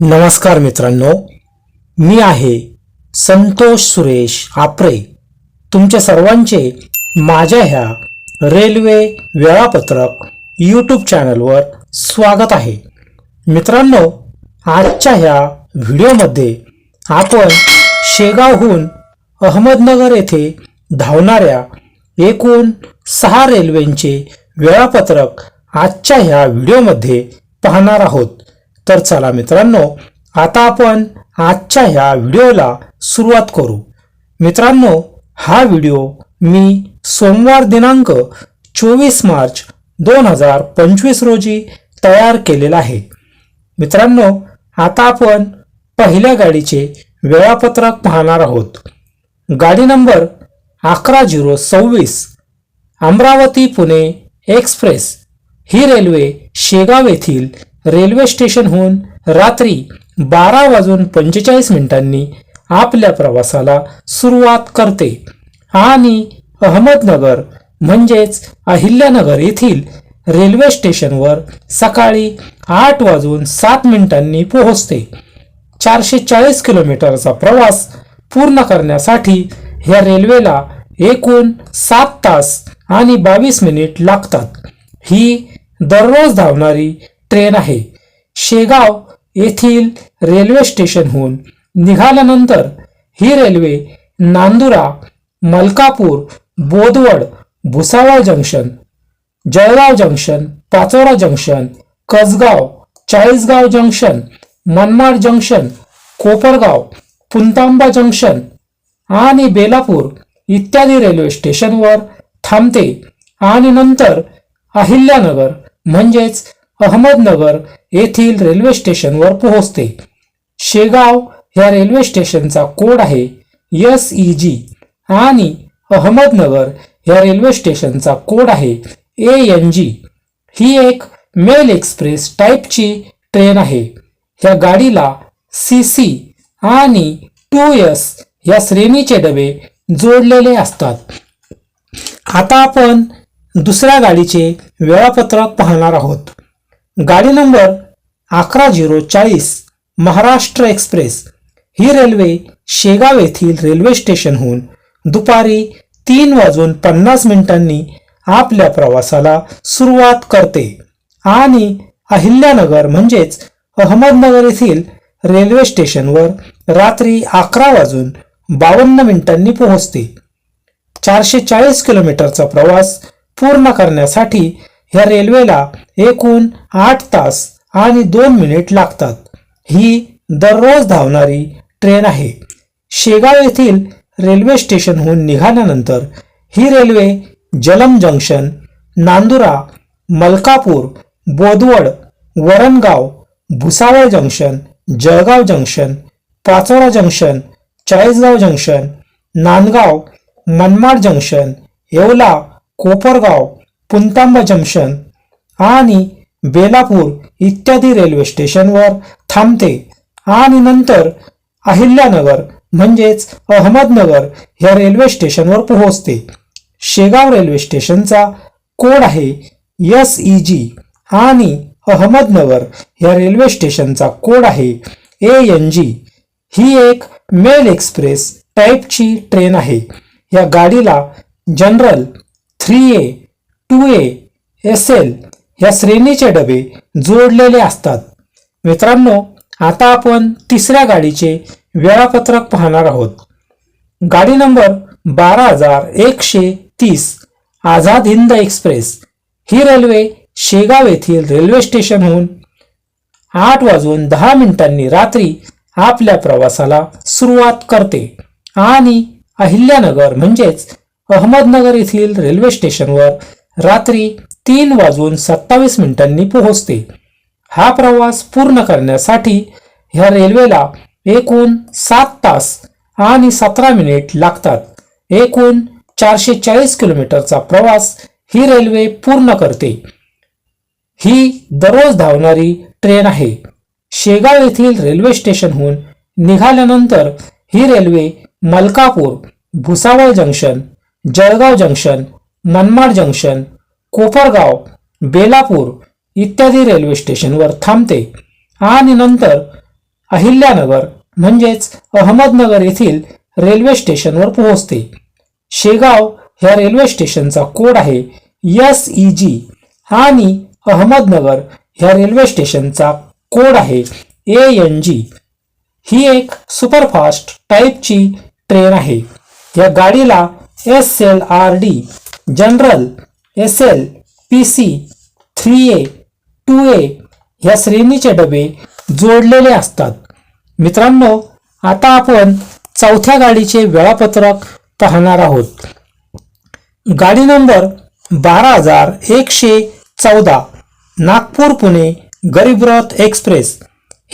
नमस्कार मित्रांनो मी आहे संतोष सुरेश आपरे तुमच्या सर्वांचे माझ्या ह्या रेल्वे वेळापत्रक यूट्यूब चॅनलवर स्वागत आहे. मित्रांनो आजच्या ह्या व्हिडिओमध्ये आपण शेगावहून अहमदनगर येथे धावणाऱ्या एकूण सहा रेल्वेंचे वेळापत्रक आजच्या ह्या व्हिडिओमध्ये पाहणार आहोत. तर चला मित्रांनो आता आपण आजच्या ह्या व्हिडिओला सुरुवात करू. मित्रांनो हा व्हिडिओ मी सोमवार दिनांक चोवीस मार्च दोन हजार पंचवीस रोजी तयार केलेला आहे. मित्रांनो आता आपण पहिल्या गाडीचे वेळापत्रक पाहणार आहोत. गाडी नंबर अकरा झिरो सव्वीस अमरावती पुणे एक्सप्रेस ही रेल्वे शेगाव येथील रेल्वे स्टेशनहून रात्री बारा वाजून पंचेचाळीस मिनिटांनी आपल्या प्रवासाला सुरुवात करते. आणि अहमदनगर म्हणजेच अहिल्यानगर येथील रेल्वे स्टेशनवर सकाळी आठ वाजून सात मिनिटांनी पोहोचते. चारशे चाळीस किलोमीटरचा प्रवास पूर्ण करण्यासाठी ह्या रेल्वेला एकूण सात तास आणि बावीस मिनिट लागतात. ही दररोज धावणारी ट्रेन आहे. शेगाव येथील रेल्वे स्टेशनहून निघाल्यानंतर ही railway Nandura Malkapur Bodwad Bhusawal junction Jalgaon junction Pachora junction Kasgaon Chalisgaon junction Manmad junction Kopargaon Puntamba junction आणि बेलापूर इत्यादी रेल्वे स्टेशनवर थांबते आणि नंतर अहिल्यानगर म्हणजेच अहमदनगर येथील रेल्वे स्टेशनवर पोहोचते. शेगाव ह्या रेल्वे स्टेशनचा कोड आहे एस ई जी आणि अहमदनगर ह्या रेल्वे स्टेशनचा कोड आहे ए एन जी ही एक मेल एक्सप्रेस टाईपची ट्रेन आहे. ह्या गाडीला सी सी आणि टू एस या श्रेणीचे डबे जोडलेले असतात. आता आपण दुसऱ्या गाडीचे वेळापत्रक पाहणार आहोत. गाडी नंबर अकरा झिरो चाळीस महाराष्ट्र एक्सप्रेस. ही रेल्वे शेगाव येथील रेल्वे स्टेशनहून दुपारी तीन वाजून पन्नास मिनिटांनी आपल्या प्रवासाला सुरुवात करते. आणि अहिल्यानगर म्हणजेच अहमदनगर येथील रेल्वे स्टेशनवर रात्री अकरा वाजून बावन्न मिनिटांनी पोहोचते. चारशे चाळीस किलोमीटरचा प्रवास पूर्ण करण्यासाठी ह्या रेल्वेला एकूण आठ तास आणि दोन मिनिट लागतात. ही दररोज धावणारी ट्रेन आहे. शेगाव येथील रेल्वे स्टेशनहून निघाल्यानंतर ही railway Jalam junction Nandura Malkapur Bodwad Varangaon Bhusawal junction Jalgaon junction Pachora junction Chalisgaon junction Nandgaon Manmad junction Yeola Kopargaon Puntamba junction आणि बेलापूर इत्यादी रेल्वे स्टेशनवर थांबते. आणि नंतर अहिल्यानगर म्हणजेच अहमदनगर ह्या रेल्वे स्टेशनवर पोहोचते. शेगाव रेल्वे स्टेशनचा कोड आहे एस ई जी आणि अहमदनगर ह्या रेल्वे स्टेशनचा कोड आहे ए एन जी. ही एक मेल एक्सप्रेस टाईपची ट्रेन आहे. या गाडीला general three A two A S L या श्रेणीचे डबे जोडलेले असतात. मित्रांनो आता आपण तिसऱ्या गाडीचे वेळापत्रक पाहणार आहोत. गाडी नंबर बारा हजार एकशे तीस आझाद हिंद एक्सप्रेस. ही रेल्वे शेगाव येथील रेल्वे स्टेशनहून आठ वाजून दहा मिनिटांनी रात्री आपल्या प्रवासाला सुरुवात करते. आणि अहिल्यानगर म्हणजेच अहमदनगर येथील रेल्वे स्टेशनवर रात्री तीन वाजून सत्तावीस मिनिटांनी पोहोचते. हा प्रवास पूर्ण करण्यासाठी ह्या रेल्वेला एकूण सात तास आणि सतरा मिनिट लागतात. एकूण चारशे चाळीस किलोमीटरचा प्रवास ही रेल्वे पूर्ण करते. ही दररोज धावणारी ट्रेन आहे. शेगाव येथील रेल्वे स्टेशनहून निघाल्यानंतर ही railway Malkapur Bhusawal junction Jalgaon junction Manmad junction Kopargaon Belapur इत्यादी रेल्वे स्टेशनवर थांबते. आणि नंतर अहिल्यानगर म्हणजेच अहमदनगर येथील रेल्वे स्टेशनवर पोहोचते. शेगाव ह्या रेल्वे स्टेशनचा कोड आहे एस ई जी आणि अहमदनगर ह्या रेल्वे स्टेशनचा कोड आहे ए एन जी. ही एक सुपरफास्ट टाईपची ट्रेन आहे. या गाडीला S L R D general S L P C three A two A ह्या श्रेणीचे डबे जोडलेले असतात. मित्रांनो आता आपण चौथ्या गाडीचे वेळापत्रक पाहणार आहोत. गाडी नंबर बारा हजार एकशे चौदा नागपूर पुणे गरीबरथ एक्सप्रेस.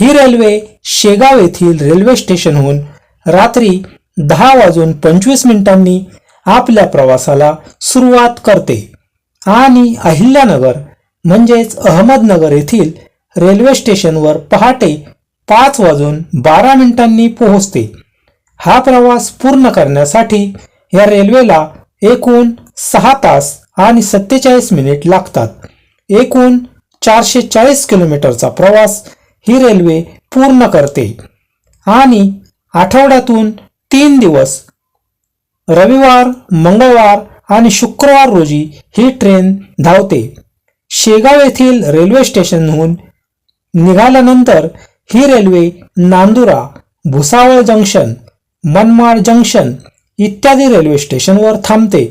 ही रेल्वे शेगाव येथील रेल्वे स्टेशनहून रात्री दहा वाजून पंचवीस मिनिटांनी आपल्या प्रवासाला सुरुवात करते. आणि अहिल्यानगर म्हणजेच अहमदनगर येथील रेल्वे स्टेशनवर पहाटे पाच वाजून बारा मिनिटांनी पोहोचते. हा प्रवास पूर्ण करण्यासाठी या रेल्वेला एकूण सहा तास आणि सत्तेचाळीस मिनिट लागतात. एकूण चारशे चाळीस किलोमीटरचा प्रवास ही रेल्वे पूर्ण करते. आणि आठवड्यातून तीन दिवस रविवार मंगळवार आणि शुक्रवार रोजी ही ट्रेन धावते. शेगाव येथील रेल्वे स्टेशनहून निघाल्यानंतर ही railway Nandura Bhusawal junction Manmad junction इत्यादी रेल्वे स्टेशनवर थांबते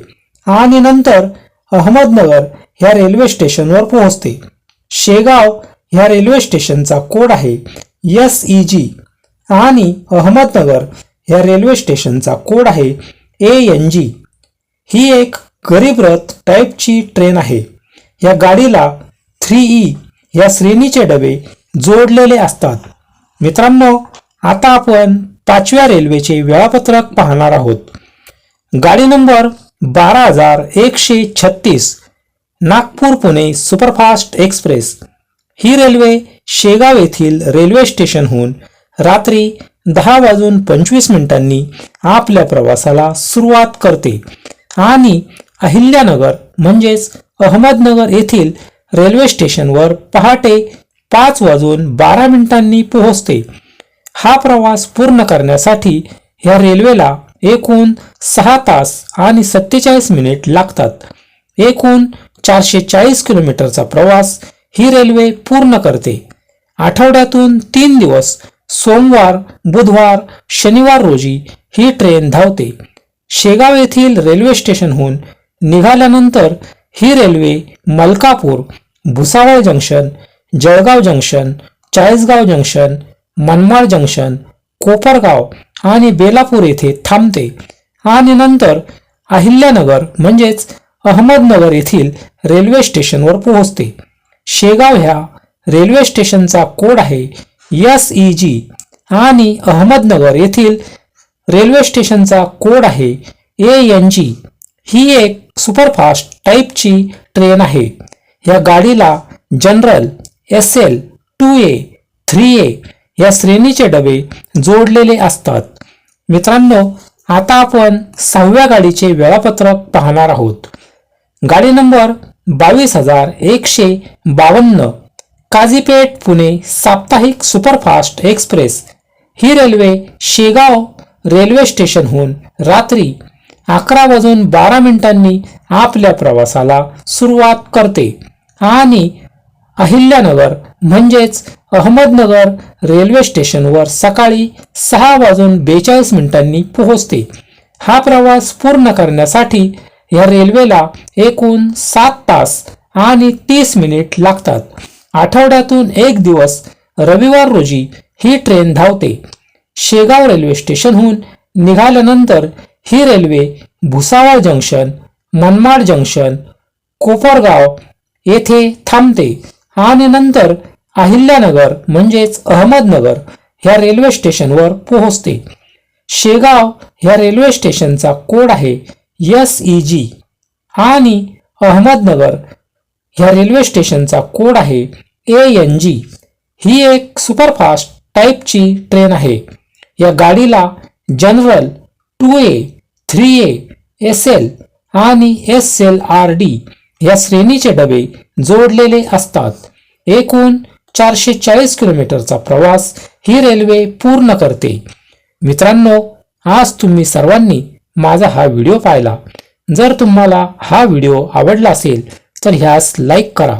आणि नंतर अहमदनगर ह्या रेल्वे स्टेशनवर पोहोचते. शेगाव ह्या रेल्वे स्टेशनचा कोड आहे एस ई जी आणि अहमदनगर ह्या रेल्वे स्टेशनचा कोड आहे ए एन जी ही एक गरीब रथ टाईपची ट्रेन आहे. या गाडीला थ्री ई e या श्रेणीचे डबे जोडलेले असतात. मित्रांनो आता आपण पाचव्या रेल्वेचे वेळापत्रक पाहणार आहोत. गाडी नंबर बारा हजार एकशे छत्तीस नागपूर पुणे सुपरफास्ट एक्सप्रेस. ही रेल्वे शेगाव येथील रेल्वे स्टेशनहून रात्री दहा वाजून पंचवीस मिनिटांनी आपल्या प्रवासाला सुरुवात करते. आणि अहिल्यानगर म्हणजेच अहमदनगर येथील रेल्वे स्टेशनवर पहाटे पाच वाजून बारा मिनिटांनी पोहोचते. हा प्रवास पूर्ण करण्यासाठी या रेल्वेला एकूण सहा तास आणि सत्तेचाळीस मिनिट लागतात. एकूण चारशे चाळीस किलोमीटरचा प्रवास ही रेल्वे पूर्ण करते. आठवड्यातून तीन दिवस सोमवार बुधवार शनिवार रोजी ही ट्रेन धावते. शेगाव येथील रेल्वे स्टेशनहून निघाल्यानंतर ही railway Malkapur Bhusawal junction Jalgaon junction Chalisgaon junction Manmad junction Kopargaon आणि बेलापूर येथे थांबते. आणि नंतर अहिल्यानगर म्हणजेच अहमदनगर येथील रेल्वे स्टेशनवर पोहोचते. शेगाव ह्या रेल्वे स्टेशनचा कोड आहे एस ई जी आणि अहमदनगर येथील रेल्वे स्टेशनचा कोड आहे ए एन जी ही एक सुपरफास्ट टाईपची ट्रेन आहे. या गाडीला general S L two A three A या श्रेणीचे डबे जोडलेले असतात. मित्रांनो आता आपण सहाव्या गाडीचे वेळापत्रक पाहणार आहोत. गाडी नंबर बावीस हजार एकशे बावन्न. काझीपेठ पुणे साप्ताहिक सुपरफास्ट एक्सप्रेस. ही रेल्वे शेगाव रेल्वे स्टेशनहून रात्री अकरा वाजून बारा मिनिटांनी आपल्या प्रवासाला सुरुवात करते. आणि अहिल्यानगर म्हणजेच अहमदनगर रेल्वे स्टेशनवर सकाळी सहा वाजून बेचाळीस मिनिटांनी पोहोचते. हा प्रवास पूर्ण करण्यासाठी या रेल्वेला एकूण सात तास आणि तीस मिनिट लागतात. आठवड्यातून एक दिवस रविवार रोजी ही ट्रेन धावते. शेगाव रेल्वे स्टेशनहून निघाल्यानंतर ही railway Bhusawal junction Manmad junction Kopargaon येथे थांबते आणि नंतर अहिल्यानगर म्हणजेच अहमदनगर ह्या रेल्वे स्टेशनवर पोहोचते. शेगाव ह्या रेल्वे स्टेशनचा कोड आहे एस ई जी आणि अहमदनगर ह्या रेल्वे स्टेशनचा कोड आहे ए एन जी ही एक सुपरफास्ट टाईपची ट्रेन आहे. या गाडीला general two A three A S L आणि एस एल आर डी या श्रेणीचे डबे जोडलेले असतात. एकूण चारशे चाळीस किलोमीटरचा प्रवास ही रेल्वे पूर्ण करते. मित्रांनो आज तुम्ही सर्वांनी माझा हा व्हिडिओ पाहिला. जर तुम्हाला हा व्हिडिओ आवडला असेल तर ह्यास लाईक करा.